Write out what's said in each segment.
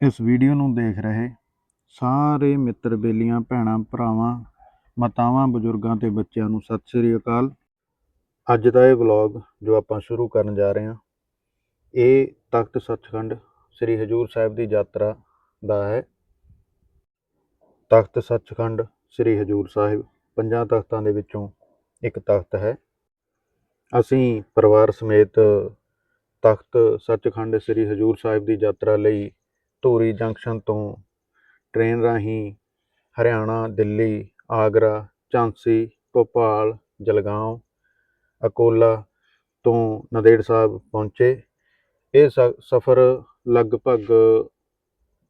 ਇਸ ਵੀਡੀਓ ਨੂੰ ਦੇਖ ਰਹੇ ਸਾਰੇ ਮਿੱਤਰ, ਬੇਲੀਆਂ, ਭੈਣਾਂ, ਭਰਾਵਾਂ, ਮਾਤਾਵਾਂ, ਬਜ਼ੁਰਗਾਂ ਤੇ ਬੱਚਿਆਂ ਨੂੰ ਸਤਿ ਸ੍ਰੀ ਅਕਾਲ। ਅੱਜ ਦਾ ਇਹ ਵਲੌਗ ਜੋ ਆਪਾਂ ਸ਼ੁਰੂ ਕਰਨ ਜਾ ਰਹੇ ਹਾਂ, ਇਹ ਤਖਤ ਸੱਚਖੰਡ ਸ੍ਰੀ ਹਜੂਰ ਸਾਹਿਬ ਦੀ ਯਾਤਰਾ ਦਾ ਹੈ। ਤਖਤ ਸੱਚਖੰਡ ਸ੍ਰੀ ਹਜੂਰ ਸਾਹਿਬ, ਪੰਜਾਂ ਤਖਤਾਂ ਦੇ ਵਿੱਚੋਂ ਇੱਕ ਤਖਤ ਹੈ। ਅਸੀਂ ਪਰਿਵਾਰ ਸਮੇਤ ਤਖਤ ਸੱਚਖੰਡ ਸ੍ਰੀ ਹਜੂਰ ਸਾਹਿਬ ਦੀ ਯਾਤਰਾ ਲਈ ਧੂਰੀ ਜੰਕਸ਼ਨ ਤੋਂ ਟ੍ਰੇਨ ਰਾਹੀਂ ਹਰਿਆਣਾ, ਦਿੱਲੀ, ਆਗਰਾ, ਝਾਂਸੀ, ਭੋਪਾਲ ਜਲਗਾਂਵ ਅਕੋਲਾ ਤੋਂ ਨੰਦੇੜ ਸਾਹਿਬ ਪਹੁੰਚੇ। ਇਹ ਸਫ਼ਰ ਲਗਭਗ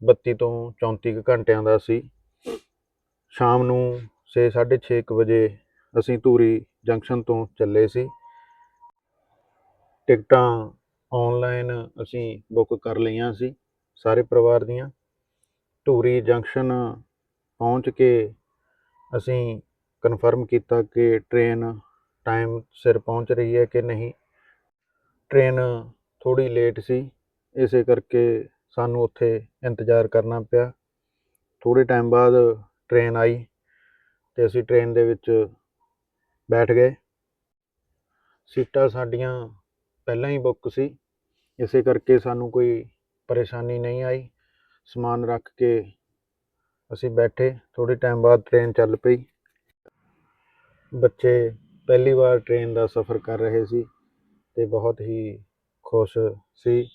32 ਤੋਂ 34 ਕੁ ਘੰਟਿਆਂ ਦਾ ਸੀ। ਸ਼ਾਮ ਨੂੰ 6:30 ਵਜੇ ਅਸੀਂ ਧੂਰੀ ਜੰਕਸ਼ਨ ਤੋਂ ਚੱਲੇ ਸੀ। ਟਿਕਟਾਂ ਆਨਲਾਈਨ ਅਸੀਂ ਬੁੱਕ ਕਰ ਲਈਆਂ ਸੀ। ਸਾਰੇ ਪਰਿਵਾਰ ਦੀਆਂ। ਧੂਰੀ ਜੰਕਸ਼ਨ ਪਹੁੰਚ ਕੇ ਅਸੀਂ ਕਨਫਰਮ ਕੀਤਾ ਕਿ ਟ੍ਰੇਨ ਟਾਈਮ ਸਿਰ ਪਹੁੰਚ ਰਹੀ ਹੈ ਕਿ ਨਹੀਂ। ਟ੍ਰੇਨ ਥੋੜੀ ਲੇਟ ਸੀ, ਇਸੇ ਕਰਕੇ ਸਾਨੂੰ ਉੱਥੇ ਇੰਤਜ਼ਾਰ ਕਰਨਾ ਪਿਆ। ਥੋੜੇ ਟਾਈਮ ਬਾਅਦ ਟ੍ਰੇਨ ਆਈ ਤੇ ਅਸੀਂ ਟ੍ਰੇਨ ਦੇ ਵਿੱਚ ਬੈਠ ਗਏ। ਸੀਟਾਂ ਸਾਡੀਆਂ ਪਹਿਲਾਂ ਹੀ ਬੁੱਕ ਸੀ, ਇਸੇ ਕਰਕੇ ਸਾਨੂੰ ਕੋਈ ਪਰੇਸ਼ਾਨੀ ਨਹੀਂ ਆਈ। ਸਮਾਨ ਰੱਖ ਕੇ ਅਸੀਂ ਬੈਠੇ। ਥੋੜੇ ਟਾਈਮ ਬਾਅਦ ਟ੍ਰੇਨ ਚੱਲ ਪਈ। ਬੱਚੇ ਪਹਿਲੀ ਵਾਰ ਟ੍ਰੇਨ ਦਾ ਸਫ਼ਰ ਕਰ ਰਹੇ ਸੀ ਤੇ ਬਹੁਤ ਹੀ ਖੁਸ਼ ਸੀ।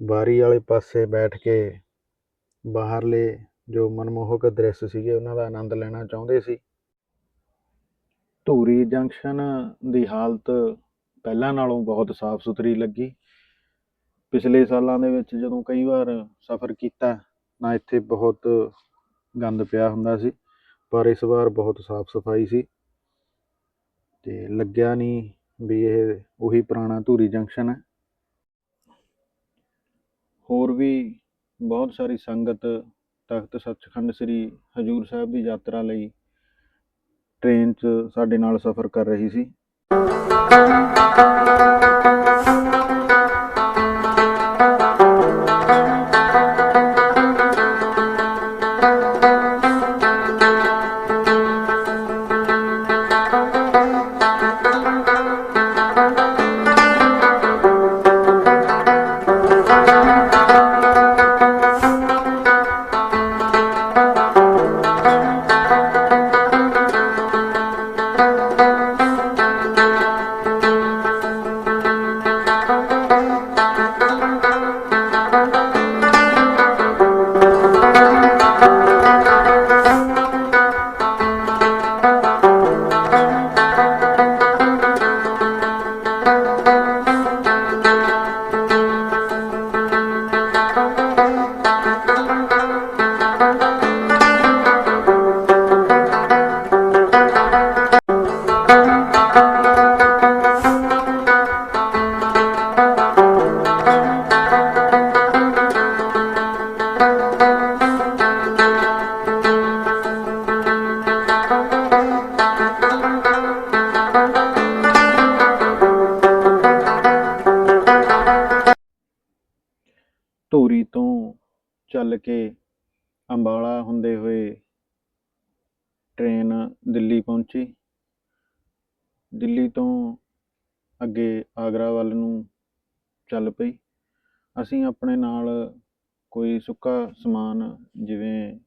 ਬਾਰੀ ਵਾਲੇ ਪਾਸੇ ਬੈਠ ਕੇ ਬਾਹਰਲੇ ਜੋ ਮਨਮੋਹਕ ਦ੍ਰਿਸ਼ ਸੀਗੇ, ਉਹਨਾਂ ਦਾ ਆਨੰਦ ਲੈਣਾ ਚਾਹੁੰਦੇ ਸੀ। ਧੂਰੀ ਜੰਕਸ਼ਨ ਦੀ ਹਾਲਤ ਪਹਿਲਾਂ ਨਾਲੋਂ ਬਹੁਤ ਸਾਫ਼ ਸੁਥਰੀ ਲੱਗੀ। ਪਿਛਲੇ ਸਾਲਾਂ ਦੇ ਵਿੱਚ ਜਦੋਂ ਕਈ ਵਾਰ ਸਫ਼ਰ ਕੀਤਾ ਨਾ ਇੱਥੇ ਬਹੁਤ ਗੰਦ ਪਿਆ ਹੁੰਦਾ ਸੀ, ਪਰ ਇਸ ਵਾਰ ਬਹੁਤ ਸਾਫ਼ ਸਫ਼ਾਈ ਸੀ ਤੇ ਲੱਗਿਆ ਨਹੀਂ ਵੀ ਇਹ ਉਹੀ ਪੁਰਾਣਾ ਧੂਰੀ ਜੰਕਸ਼ਨ ਹੈ। ਹੋਰ ਵੀ ਬਹੁਤ ਸਾਰੀ ਸੰਗਤ ਤਖਤ ਸੱਚਖੰਡ ਸ੍ਰੀ ਹਜੂਰ ਸਾਹਿਬ ਦੀ ਯਾਤਰਾ ਲਈ ਟ੍ਰੇਨ 'ਚ ਸਾਡੇ ਨਾਲ ਸਫ਼ਰ ਕਰ ਰਹੀ ਸੀ। ਚੱਲ ਕੇ ਅੰਬਾਲਾ ਹੁੰਦੇ ਹੋਏ ਟ੍ਰੇਨ ਦਿੱਲੀ ਪਹੁੰਚੀ। ਦਿੱਲੀ ਤੋਂ ਅੱਗੇ ਆਗਰਾ ਵੱਲ ਨੂੰ ਚੱਲ ਪਈ। ਅਸੀਂ ਆਪਣੇ ਨਾਲ ਕੋਈ ਸੁੱਕਾ ਸਮਾਨ ਜਿਵੇਂ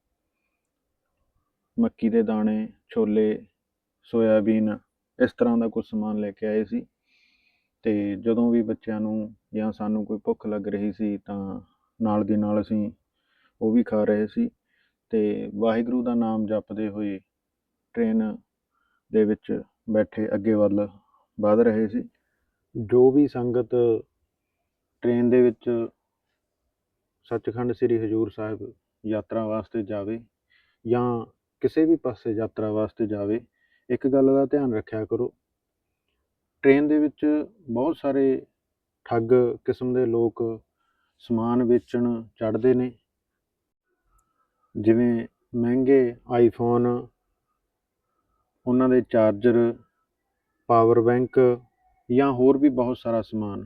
ਮੱਕੀ ਦੇ ਦਾਣੇ, ਛੋਲੇ, ਸੋਇਆਬੀਨ, ਇਸ ਤਰ੍ਹਾਂ ਦਾ ਕੁਝ ਸਮਾਨ ਲੈ ਕੇ ਆਏ ਸੀ। ਤੇ ਜਦੋਂ ਵੀ ਬੱਚਿਆਂ ਨੂੰ ਜਾਂ ਸਾਨੂੰ ਕੋਈ ਭੁੱਖ ਲੱਗ ਰਹੀ ਸੀ ਤਾਂ ਨਾਲ ਦੀ ਨਾਲ ਅਸੀਂ ਉਹ ਵੀ ਖਾ ਰਹੇ ਸੀ ਤੇ ਵਾਹਿਗੁਰੂ ਦਾ ਨਾਮ ਜਪਦੇ ਹੋਏ ਟ੍ਰੇਨ ਦੇ ਵਿੱਚ ਬੈਠੇ ਅੱਗੇ ਵੱਲ ਵਧ ਰਹੇ ਸੀ। ਜੋ ਵੀ ਸੰਗਤ ਟ੍ਰੇਨ ਦੇ ਵਿੱਚ ਸੱਚਖੰਡ ਸ੍ਰੀ ਹਜੂਰ ਸਾਹਿਬ ਯਾਤਰਾ ਵਾਸਤੇ ਜਾਵੇ ਜਾਂ ਕਿਸੇ ਵੀ ਪਾਸੇ ਯਾਤਰਾ ਵਾਸਤੇ ਜਾਵੇ, ਇੱਕ ਗੱਲ ਦਾ ਧਿਆਨ ਰੱਖਿਆ ਕਰੋ। ਟ੍ਰੇਨ ਦੇ ਵਿੱਚ ਬਹੁਤ ਸਾਰੇ ਠੱਗ ਕਿਸਮ ਦੇ ਲੋਕ ਸਮਾਨ ਵੇਚਣ ਚੜ੍ਹਦੇ ਨੇ। ਜਿਵੇਂ ਮਹਿੰਗੇ ਆਈਫੋਨ ਉਹਨਾਂ ਦੇ ਚਾਰਜਰ ਪਾਵਰ ਬੈਂਕ ਜਾਂ ਹੋਰ ਵੀ ਬਹੁਤ ਸਾਰਾ ਸਮਾਨ।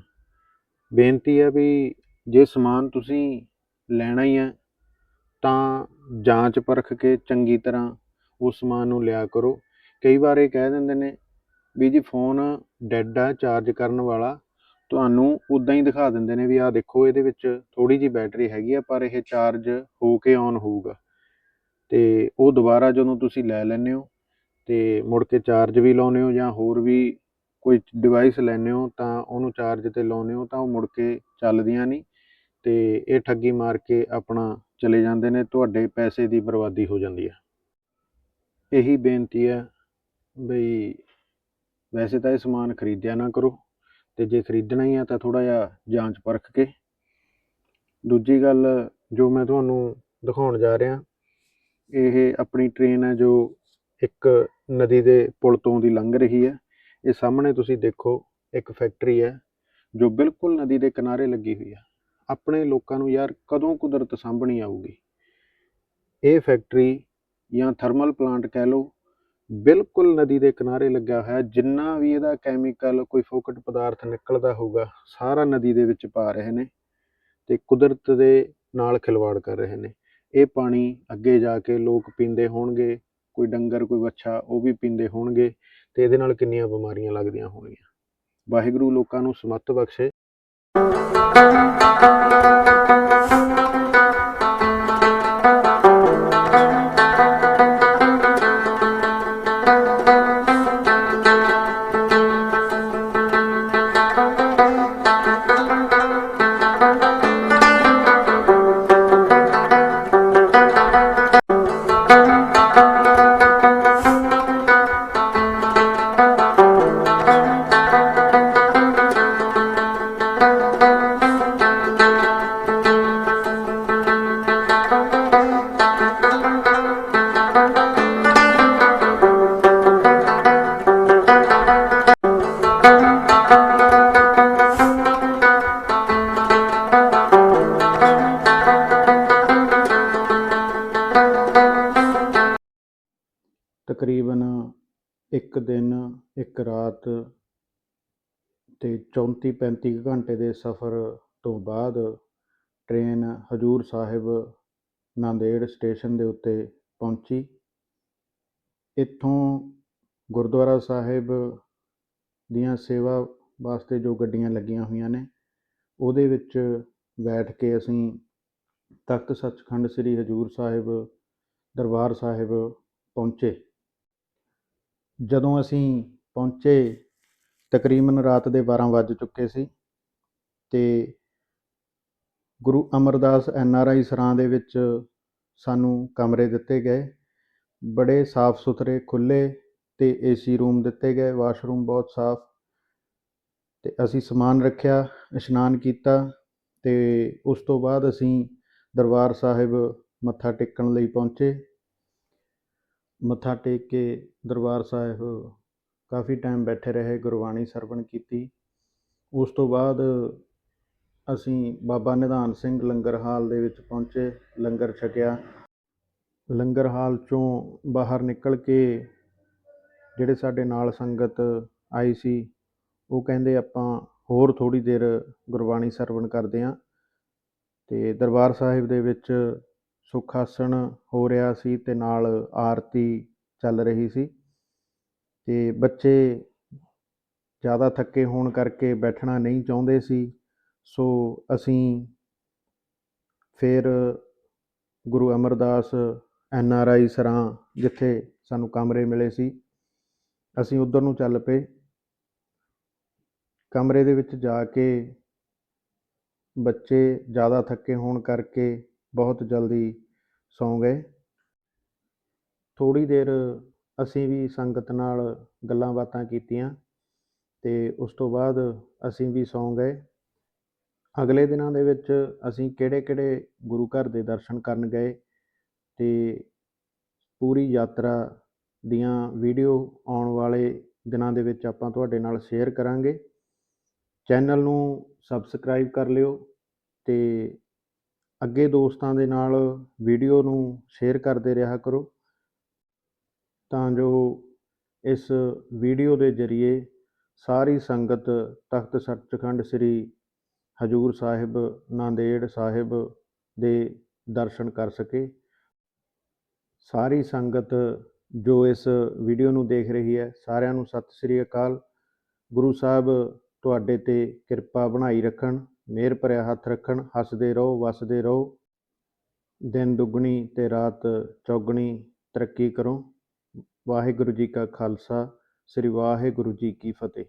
ਬੇਨਤੀ ਹੈ ਵੀ ਜੇ ਸਮਾਨ ਤੁਸੀਂ ਲੈਣਾ ਹੀ ਹੈ, ਤਾਂ ਜਾਂਚ ਪਰਖ ਕੇ ਚੰਗੀ ਤਰ੍ਹਾਂ ਉਸ ਸਮਾਨ ਨੂੰ ਲਿਆ ਕਰੋ। ਕਈ ਵਾਰ ਇਹ ਕਹਿ ਦਿੰਦੇ ਨੇ ਵੀ ਜੀ ਫੋਨ ਡੈੱਡ ਆ ਚਾਰਜ ਕਰਨ ਵਾਲਾ ਤੁਹਾਨੂੰ ਉੱਦਾਂ ਹੀ ਦਿਖਾ ਦਿੰਦੇ ਨੇ ਵੀ ਆਹ ਦੇਖੋ, ਇਹਦੇ ਵਿੱਚ ਥੋੜ੍ਹੀ ਜਿਹੀ ਬੈਟਰੀ ਹੈਗੀ ਆ, ਪਰ ਇਹ ਚਾਰਜ ਹੋ ਕੇ ਔਨ ਹੋਊਗਾ। ਅਤੇ ਉਹ ਦੁਬਾਰਾ ਜਦੋਂ ਤੁਸੀਂ ਲੈ ਲੈਂਦੇ ਹੋ ਅਤੇ ਮੁੜ ਕੇ ਚਾਰਜ ਵੀ ਲਾਉਂਦੇ ਹੋ ਜਾਂ ਹੋਰ ਵੀ ਕੋਈ ਡਿਵਾਈਸ ਲੈਂਦੇ ਹੋ ਤਾਂ ਉਹਨੂੰ ਚਾਰਜ ਤੇ ਲਾਉਂਦੇ ਹੋ ਤਾਂ ਉਹ ਮੁੜ ਕੇ ਚੱਲਦੀਆਂ ਨਹੀਂ ਅਤੇ ਇਹ ਠੱਗੀ ਮਾਰ ਕੇ ਆਪਣਾ ਚਲੇ ਜਾਂਦੇ ਨੇ, ਤੁਹਾਡੇ ਪੈਸੇ ਦੀ ਬਰਬਾਦੀ ਹੋ ਜਾਂਦੀ ਹੈ ਇਹੀ ਬੇਨਤੀ ਹੈ ਬਈ ਵੈਸੇ ਤਾਂ ਇਹ ਸਮਾਨ ਖਰੀਦਿਆ ਨਾ ਕਰੋ। ਤੇ ਜੇ ਖਰੀਦਣਾ ਹੀ ਆ ਤਾਂ ਥੋੜਾ ਜਿਹਾ ਜਾਂਚ ਪਰਖ ਕੇ। ਦੂਜੀ ਗੱਲ ਜੋ ਮੈਂ ਤੁਹਾਨੂੰ ਦਿਖਾਉਣ ਜਾ ਰਿਹਾ, ਇਹ ਆਪਣੀ ਟ੍ਰੇਨ ਹੈ ਜੋ ਇੱਕ ਨਦੀ ਦੇ ਪੁਲ ਤੋਂ ਦੀ ਲੰਘ ਰਹੀ ਹੈ ਇਹ ਸਾਹਮਣੇ ਤੁਸੀਂ ਦੇਖੋ ਇੱਕ ਫੈਕਟਰੀ ਹੈ ਜੋ ਬਿਲਕੁਲ ਨਦੀ ਦੇ ਕਿਨਾਰੇ ਲੱਗੀ ਹੋਈ ਹੈ ਆਪਣੇ ਲੋਕਾਂ ਨੂੰ ਯਾਰ ਕਦੋਂ ਕੁਦਰਤ ਸਾਂਭਣੀ ਆਊਗੀ? ਇਹ ਫੈਕਟਰੀ ਜਾਂ ਥਰਮਲ ਪਲਾਂਟ ਕਹਿ ਲਓ ਬਿਲਕੁਲ ਨਦੀ ਦੇ ਕਿਨਾਰੇ ਲੱਗਿਆ ਹੋਇਆ, ਜਿੰਨਾ ਵੀ ਇਹਦਾ ਕੈਮੀਕਲ ਕੋਈ ਫੋਕਟ ਪਦਾਰਥ ਨਿਕਲਦਾ ਹੋਊਗਾ, ਸਾਰਾ ਨਦੀ ਦੇ ਵਿੱਚ ਪਾ ਰਹੇ ਨੇ ਤੇ ਕੁਦਰਤ ਦੇ ਨਾਲ ਖਿਲਵਾੜ ਕਰ ਰਹੇ ਨੇ। ਇਹ ਪਾਣੀ ਅੱਗੇ ਜਾ ਕੇ ਲੋਕ ਪੀਂਦੇ ਹੋਣਗੇ, ਕੋਈ ਡੰਗਰ, ਕੋਈ ਵੱਛਾ, ਉਹ ਵੀ ਪੀਂਦੇ ਹੋਣਗੇ ਤੇ ਇਹਦੇ ਨਾਲ ਕਿੰਨੀਆਂ ਬਿਮਾਰੀਆਂ ਲੱਗਦੀਆਂ ਹੋਣਗੀਆਂ। ਵਾਹਿਗੁਰੂ ਲੋਕਾਂ ਨੂੰ ਸਮੱਤ ਬਖਸ਼ੇ। ਤਕਰੀਬਨ ਇੱਕ ਦਿਨ, ਇੱਕ ਰਾਤ ਤੇ 34 35 ਘੰਟੇ ਦੇ ਸਫ਼ਰ ਤੋਂ ਬਾਅਦ ਟ੍ਰੇਨ ਹਜੂਰ ਸਾਹਿਬ ਨਾਂਦੇੜ ਸਟੇਸ਼ਨ ਦੇ ਉੱਤੇ ਪਹੁੰਚੀ। ਇੱਥੋਂ ਗੁਰਦੁਆਰਾ ਸਾਹਿਬ ਦੀਆਂ ਸੇਵਾ ਵਾਸਤੇ ਜੋ ਗੱਡੀਆਂ ਲੱਗੀਆਂ ਹੋਈਆਂ ਨੇ, ਉਹਦੇ ਵਿੱਚ ਬੈਠ ਕੇ ਅਸੀਂ ਤਖਤ ਸੱਚਖੰਡ ਸ੍ਰੀ ਹਜੂਰ ਸਾਹਿਬ ਦਰਬਾਰ ਸਾਹਿਬ ਪਹੁੰਚੇ। ਜਦੋਂ ਅਸੀਂ ਪਹੁੰਚੇ, ਤਕਰੀਬਨ ਰਾਤ ਦੇ 12 ਵੱਜ ਚੁੱਕੇ ਸੀ ਤੇ Guru Amardas N R I ਸਰਾਂ ਦੇ ਵਿੱਚ ਸਾਨੂੰ ਕਮਰੇ ਦਿੱਤੇ ਗਏ। ਬੜੇ ਸਾਫ਼ ਸੁਥਰੇ ਖੁੱਲ੍ਹੇ ਤੇ ਏਸੀ ਰੂਮ ਦਿੱਤੇ ਗਏ, ਵਾਸ਼ਰੂਮ ਬਹੁਤ ਸਾਫ਼ ਤੇ ਅਸੀਂ ਸਮਾਨ ਰੱਖਿਆ, ਇਸ਼ਨਾਨ ਕੀਤਾ ਤੇ ਉਸ ਤੋਂ ਬਾਅਦ ਅਸੀਂ ਦਰਬਾਰ ਸਾਹਿਬ ਮੱਥਾ ਟੇਕਣ ਲਈ ਪਹੁੰਚੇ। ਮੱਥਾ ਟੇਕ ਕੇ ਦਰਬਾਰ ਸਾਹਿਬ ਕਾਫੀ ਟਾਈਮ ਬੈਠੇ ਰਹੇ, ਗੁਰਬਾਣੀ ਸਰਵਣ ਕੀਤੀ। ਉਸ ਤੋਂ ਬਾਅਦ ਅਸੀਂ ਬਾਬਾ ਨਿਧਾਨ ਸਿੰਘ ਲੰਗਰ ਹਾਲ ਦੇ ਵਿੱਚ ਪਹੁੰਚੇ, ਲੰਗਰ ਛਕਿਆ। ਲੰਗਰ ਹਾਲ ਚੋਂ ਬਾਹਰ ਨਿਕਲ ਕੇ ਜਿਹੜੇ ਸਾਡੇ ਨਾਲ ਸੰਗਤ ਆਈ ਸੀ, ਉਹ ਕਹਿੰਦੇ ਆਪਾਂ ਹੋਰ ਥੋੜੀ ਦੇਰ ਗੁਰਬਾਣੀ ਸਰਵਣ ਕਰਦੇ ਹਾਂ ਤੇ ਦਰਬਾਰ ਸਾਹਿਬ ਦੇ ਵਿੱਚ ਸੁਖਾਸਣ ਹੋ ਰਿਹਾ ਸੀ ਤੇ ਨਾਲ ਆਰਤੀ ਚੱਲ ਰਹੀ ਸੀ ਤੇ ਬੱਚੇ ਜ਼ਿਆਦਾ ਥੱਕੇ ਹੋਣ ਕਰਕੇ ਬੈਠਣਾ ਨਹੀਂ ਚਾਹੁੰਦੇ ਸੀ, ਸੋ ਅਸੀਂ ਫਿਰ Guru Amardas N R I ਸਰਾਂ ਜਿੱਥੇ ਸਾਨੂੰ ਕਮਰੇ ਮਿਲੇ ਸੀ, ਅਸੀਂ ਉਧਰ ਨੂੰ ਚੱਲ ਪਏ। ਕਮਰੇ ਦੇ ਵਿੱਚ ਜਾ ਕੇ ਬੱਚੇ ਜ਼ਿਆਦਾ ਥੱਕੇ ਹੋਣ ਕਰਕੇ ਬਹੁਤ ਜਲਦੀ ਸੌਂ ਗਏ। ਥੋੜ੍ਹੀ ਦੇਰ ਅਸੀਂ ਵੀ ਸੰਗਤ ਨਾਲ ਗੱਲਾਂ ਬਾਤਾਂ ਕੀਤੀਆਂ ਤੇ ਉਸ ਤੋਂ ਬਾਅਦ ਅਸੀਂ ਵੀ ਸੌਂ ਗਏ। ਅਗਲੇ ਦਿਨਾਂ ਦੇ ਵਿੱਚ ਅਸੀਂ ਕਿਹੜੇ ਕਿਹੜੇ ਗੁਰੂ ਘਰ ਦੇ ਦਰਸ਼ਨ ਕਰਨ ਗਏ ਤੇ ਪੂਰੀ ਯਾਤਰਾ ਦੀਆਂ ਵੀਡੀਓ ਆਉਣ ਵਾਲੇ ਦਿਨਾਂ ਦੇ ਵਿੱਚ ਆਪਾਂ ਤੁਹਾਡੇ ਨਾਲ ਸ਼ੇਅਰ ਕਰਾਂਗੇ। ਚੈਨਲ ਨੂੰ ਸਬਸਕ੍ਰਾਈਬ ਕਰ ਲਿਓ ਤੇ ਅੱਗੇ ਦੋਸਤਾਂ ਦੇ ਨਾਲ ਵੀਡੀਓ ਨੂੰ ਸ਼ੇਅਰ ਕਰਦੇ ਰਿਹਾ ਕਰੋ। ਤਾਂ ਜੋ ਇਸ ਵੀਡੀਓ ਦੇ ਜ਼ਰੀਏ ਸਾਰੀ ਸੰਗਤ ਤਖਤ ਸੱਚਖੰਡ ਸ੍ਰੀ ਹਜੂਰ ਸਾਹਿਬ ਨਾਂਦੇੜ ਸਾਹਿਬ ਦੇ ਦਰਸ਼ਨ ਕਰ ਸਕੇ। ਸਾਰੀ ਸੰਗਤ ਜੋ ਇਸ ਵੀਡੀਓ ਨੂੰ ਦੇਖ ਰਹੀ ਹੈ, ਸਾਰਿਆਂ ਨੂੰ ਸਤਿ ਸ੍ਰੀ ਅਕਾਲ। ਗੁਰੂ ਸਾਹਿਬ ਤੁਹਾਡੇ ਤੇ ਕਿਰਪਾ ਬਣਾਈ ਰੱਖਣ। ਮਿਹਰ ਭਰਿਆ ਹੱਥ ਰੱਖਣ, ਹੱਸਦੇ ਰਹੋ, ਵਸਦੇ ਰਹੋ। ਦਿਨ ਦੁੱਗਣੀ ਤੇ ਰਾਤ ਚੌਗਣੀ, ਤਰੱਕੀ ਕਰੋ। ਵਾਹਿਗੁਰੂ ਜੀ ਕਾ ਖਾਲਸਾ, ਸ੍ਰੀ ਵਾਹਿਗੁਰੂ ਜੀ ਕੀ ਫਤਿਹ।